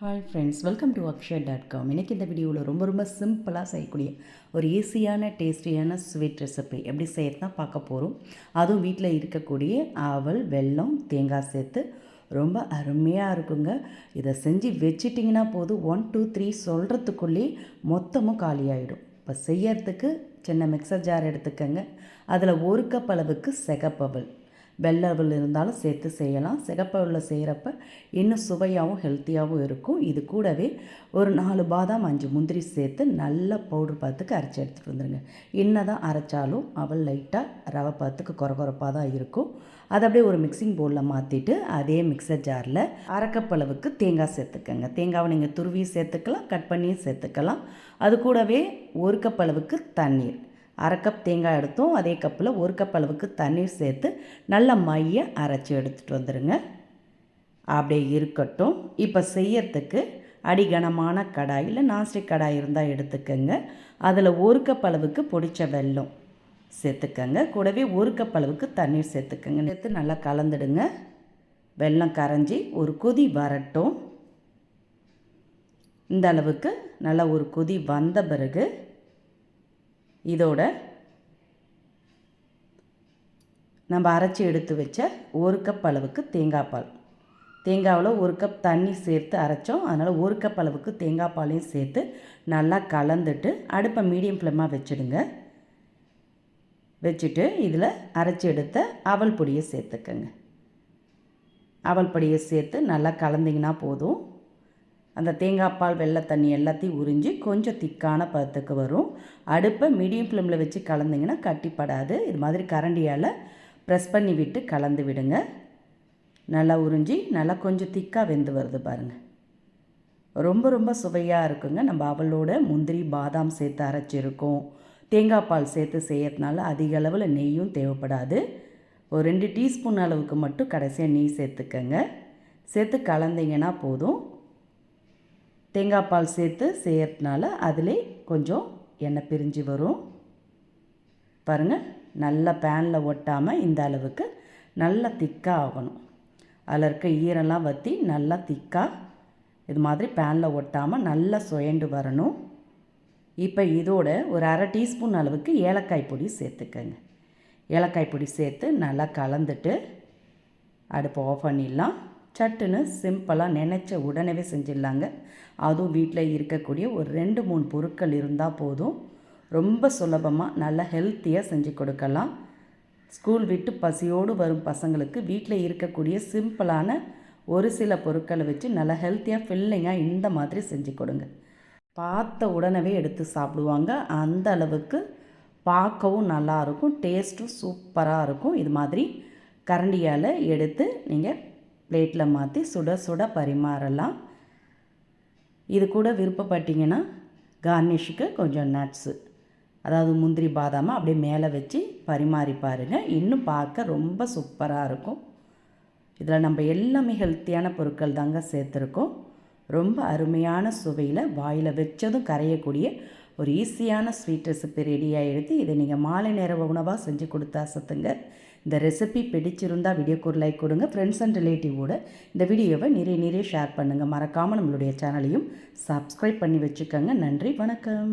Hi friends welcome to Akshaya dot com இன்றைக்கி இந்த வீடியோவில் ரொம்ப ரொம்ப சிம்பிளாக செய்யக்கூடிய ஒரு ஈஸியான டேஸ்டியான ஸ்வீட் ரெசிபி எப்படி செய்யறது பார்க்க போகிறோம் அதுவும் வீட்டில் இருக்கக்கூடிய ஆவல் வெல்லம் தேங்காய் சேர்த்து ரொம்ப அருமையாக இருக்குங்க. இதை செஞ்சு வச்சிட்டிங்கன்னா போதும். ஒன் டூ த்ரீ சொல்கிறதுக்குள்ளே மொத்தமும் காலியாகிடும் இப்போ செய்யறதுக்கு சின்ன மிக்சர் ஜார் எடுத்துக்கோங்க. அதில் ஒரு கப் அளவுக்கு செகப்பவல். வெள்ளவில் இருந்தாலும் சேர்த்து செய்யலாம். சிகப்பவில் செய்கிறப்ப இன்னும் சுவையாகவும் ஹெல்த்தியாகவும் இருக்கும். இது கூடவே ஒரு நாலு பாதாம் அஞ்சு முந்திரி சேர்த்து நல்ல பவுடர் பார்த்துக்கு அரைச்சி எடுத்துகிட்டு வந்துடுங்க என்ன தான் அரைச்சாலும் அவள் லைட்டாக ரவை பார்த்துக்கு குறகுறப்பாக தான் இருக்கும். அதை அப்படியே ஒரு மிக்சிங் பவுலில் மாற்றிட்டு அதே மிக்சர் ஜாரில் அரைக்கப்பளவுக்கு தேங்காய் சேர்த்துக்கங்க. தேங்காவை நீங்கள் துருவியும் சேர்த்துக்கலாம் கட் பண்ணியும் சேர்த்துக்கலாம். அது கூடவே ஒரு கப் அளவுக்கு தண்ணீர். அரை கப் தேங்காய் எடுத்தோம். அதே கப்பில் ஒரு கப் அளவுக்கு தண்ணீர் சேர்த்து நல்ல மைய அரைச்சி எடுத்துகிட்டு வந்துடுங்க அப்படியே இருக்கட்டும். இப்போ செய்யறதுக்கு அடிகனமான கடாய் இல்லை நான்ஸ்டிக் கடாய் இருந்தால் எடுத்துக்கோங்க. அதில் ஒரு கப் அளவுக்கு பொடிச்ச வெல்லம் சேர்த்துக்கங்க. கூடவே ஒரு கப் அளவுக்கு தண்ணீர் சேர்த்துக்கங்க. சேர்த்து நல்லா கலந்துடுங்க. வெல்லம் கரைஞ்சி ஒரு கொதி வரட்டும். இந்த அளவுக்கு நல்லா ஒரு கொதி வந்த பிறகு இதோட நம்ம அரைச்சி எடுத்து வச்ச ஒரு கப் அளவுக்கு தேங்காய் பால். தேங்காவில் ஒரு கப் தண்ணி சேர்த்து அரைச்சோம். அதனால் ஒரு கப் அளவுக்கு தேங்காய் பாலையும் சேர்த்து நல்லா கலந்துட்டு அடுப்பை மீடியம் ஃப்ளேமாக வச்சுடுங்க. வச்சுட்டு இதில் அரைச்சி எடுத்த அவல் பொடியை சேர்த்துக்கங்க. அவல் பொடியை சேர்த்து நல்லா கலந்திங்கன்னா போதும். அந்த தேங்காய் பால் வெள்ளை தண்ணி எல்லாத்தையும் உறிஞ்சி கொஞ்சம் திக்கான பதத்துக்கு வரும். அடுப்பை மீடியம் ஃப்ளேமில் வச்சு கலந்திங்கன்னா கட்டிப்படாது. இது மாதிரி கரண்டியால் ப்ரெஸ் பண்ணி விட்டு கலந்து விடுங்க. நல்லா உறிஞ்சி நல்லா கொஞ்சம் திக்காக வெந்து வருது பாருங்கள் ரொம்ப ரொம்ப சுவையாக இருக்குங்க. நம்ம அவளோட முந்திரி பாதாம் சேர்த்து அரைச்சிருக்கோம். தேங்காய் பால் சேர்த்து செய்யறதுனால அதிக அளவில் நெய்யும் தேவைப்படாது. ஒரு ரெண்டு டீஸ்பூன் அளவுக்கு மட்டும் கடைசியாக நெய் சேர்த்துக்கங்க. சேர்த்து கலந்தீங்கன்னா போதும். தேங்காய் பால் சேர்த்து செய்கிறதுனால அதிலே கொஞ்சம் எண்ணெய் பிரிஞ்சு வரும். பாருங்கள் நல்லா பேனில் ஒட்டாமல் இந்த அளவுக்கு நல்லா திக்காக ஆகணும். அதில் இருக்க ஈரெல்லாம் வற்றி நல்லா திக்காக இது மாதிரி பேனில் ஒட்டாமல் நல்லா சுயண்டு வரணும். இப்போ இதோட ஒரு அரை டீஸ்பூன் அளவுக்கு ஏலக்காய் பொடி சேர்த்துக்கங்க. ஏலக்காய் பொடி சேர்த்து நல்லா கலந்துட்டு அடுப்பை ஆஃப் பண்ணிடலாம். சட்டுன்னு சிம்பிளாக நினச்ச உடனே செஞ்சிடலாங்க. அதுவும் வீட்டில் இருக்கக்கூடிய ஒரு ரெண்டு மூணு பொருட்கள் இருந்தால் போதும். ரொம்ப சுலபமாக நல்லா ஹெல்த்தியாக செஞ்சு கொடுக்கலாம். ஸ்கூல் விட்டு பசியோடு வரும் பசங்களுக்கு வீட்டில் இருக்கக்கூடிய சிம்பிளான ஒரு சில பொருட்களை வச்சு நல்லா ஹெல்த்தியாக ஃபில்லிங்காக இந்த மாதிரி செஞ்சு கொடுங்க. பார்த்த உடனே எடுத்து சாப்பிடுவாங்க. அந்த அளவுக்கு பார்க்கவும் நல்லாயிருக்கும் டேஸ்ட்டும் சூப்பராக இருக்கும். இது மாதிரி கரண்டியால் எடுத்து நீங்கள் பிளேட்டில் மாற்றி சுட சுட பரிமாறலாம். இது கூட விருப்பப்பட்டிங்கன்னா கார்னிஷுக்கு கொஞ்சம் நட்ஸு அதாவது முந்திரி பாதாமல் அப்படியே மேலே வச்சு பரிமாறி பாருங்கள் இன்னும் பார்க்க ரொம்ப சூப்பராக இருக்கும். இதில் நம்ம எல்லாமே ஹெல்த்தியான பொருட்கள் தாங்க சேர்த்துருக்கோம். ரொம்ப அருமையான சுவையில் வாயில் வச்சதும் கரையக்கூடிய ஒரு ஈஸியான ஸ்வீட் ரெசிபி ரெடி எடுத்து இதை நீங்கள் மாலை நேர உணவாக செஞ்சு கொடுத்தா சத்துங்க. இந்த ரெசிபி பிடிச்சிருந்தால் வீடியோக்கு ஒரு லைக் கொடுங்க. ஃப்ரெண்ட்ஸ் அண்ட் ரிலேட்டிவோட இந்த வீடியோவை நிறைய நிறைய ஷேர் பண்ணுங்கள் மறக்காமல் நம்மளுடைய சேனலையும் சப்ஸ்கிரைப் பண்ணி வச்சுக்கோங்க. நன்றி வணக்கம்.